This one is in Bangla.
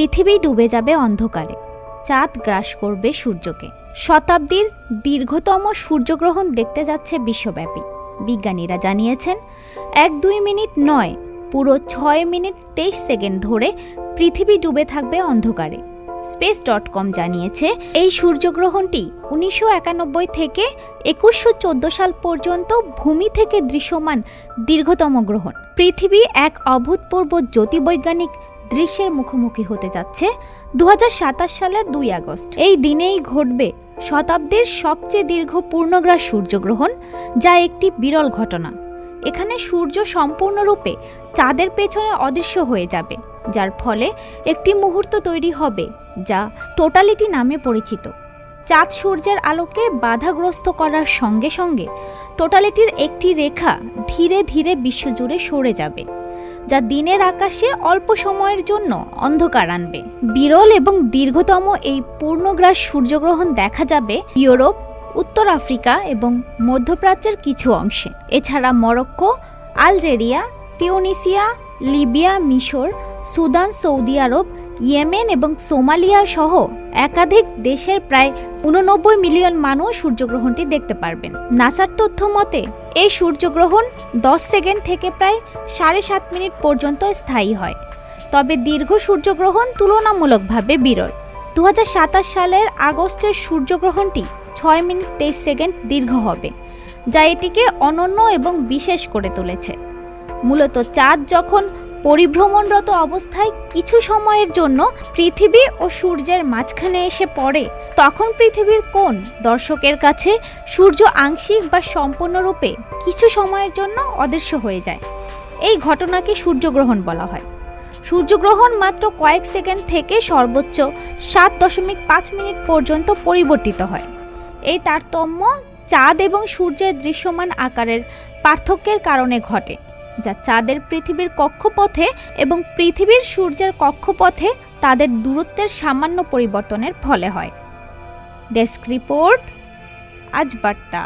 পৃথিবী ডুবে যাবে অন্ধকারে। চাঁদ গ্রাস করবে সূর্যকে। শতাব্দীর দীর্ঘতম সূর্যগ্রহণ দেখতে যাচ্ছে বিশ্বব্যাপী। বিজ্ঞানীরা জানিয়েছেন, এক দুই মিনিট নয়, পুরো ছয় মিনিট তেইশ সেকেন্ড ধরে পৃথিবী ডুবে থাকবে অন্ধকারে। স্পেস ডট কম জানিয়েছে, এই সূর্যগ্রহণটি উনিশশো একানব্বই থেকে একুশশো চোদ্দ সাল পর্যন্ত ভূমি থেকে দৃশ্যমান দীর্ঘতম গ্রহণ। পৃথিবী এক অভূতপূর্ব জ্যোতিবৈজ্ঞানিক দৃশ্যের মুখোমুখি হতে যাচ্ছে দু হাজার সাতাশ সালের দুই আগস্ট। এই দিনেই ঘটবে শতাব্দীর সবচেয়ে দীর্ঘ পূর্ণগ্রাস সূর্যগ্রহণ, যা একটি বিরল ঘটনা। এখানে সূর্য সম্পূর্ণরূপে চাঁদের পেছনে অদৃশ্য হয়ে যাবে, যার ফলে একটি মুহূর্ত তৈরি হবে, যা টোটালিটি নামে পরিচিত। চাঁদ সূর্যের আলোকে বাধাগ্রস্ত করার সঙ্গে সঙ্গে টোটালিটির একটি রেখা ধীরে ধীরে বিশ্বজুড়ে সরে যাবে। যা দিনের আকাশে অল্প সময়ের জন্য অন্ধকার আনবে। বিরল এবং দীর্ঘতম এই পূর্ণগ্রাস সূর্যগ্রহণ দেখা যাবে ইউরোপ, উত্তর আফ্রিকা এবং মধ্যপ্রাচ্যের কিছু অংশে। এছাড়া মরক্কো, আলজেরিয়া, তিউনিসিয়া, লিবিয়া, মিশর, সুদান, সৌদি আরব, ইয়েমেন এবং সোমালিয়া সহ একাধিক দেশের প্রায় উননব্বই মিলিয়ন মানুষ সূর্যগ্রহণটি দেখতে পারবেন। নাসার তথ্য মতে এই সূর্যগ্রহণ দশ সেকেন্ড থেকে প্রায় সাড়ে সাত মিনিট পর্যন্ত স্থায়ী হয়। তবে দীর্ঘ সূর্যগ্রহণ তুলনামূলকভাবে বিরল। দু হাজার সাতাশ সালের আগস্টের সূর্যগ্রহণটি ছয় মিনিট তেইশ সেকেন্ড দীর্ঘ হবে, যা এটিকে অনন্য এবং বিশেষ করে তুলেছে। মূলত চাঁদ যখন পরিভ্রমণরত অবস্থায় কিছু সময়ের জন্য পৃথিবী ও সূর্যের মাঝখানে এসে পড়ে। তখন পৃথিবীর কোন দর্শকের কাছে সূর্য আংশিক বা সম্পূর্ণরূপে কিছু সময়ের জন্য অদৃশ্য হয়ে যায়। এই ঘটনাকে সূর্যগ্রহণ বলা হয়। সূর্যগ্রহণ মাত্র কয়েক সেকেন্ড থেকে সর্বোচ্চ সাত দশমিক পাঁচ মিনিট পর্যন্ত পরিবর্তিত হয়। এই তারতম্য চাঁদ এবং সূর্যের দৃশ্যমান আকারের পার্থক্যের কারণে ঘটে। যা চাঁদের পৃথিবীর কক্ষপথে এবং পৃথিবীর সূর্যের কক্ষপথে তাদের দূরত্বের সামান্য পরিবর্তনের ফলে হয়। ডেস্ক রিপোর্ট, আজ বার্তা।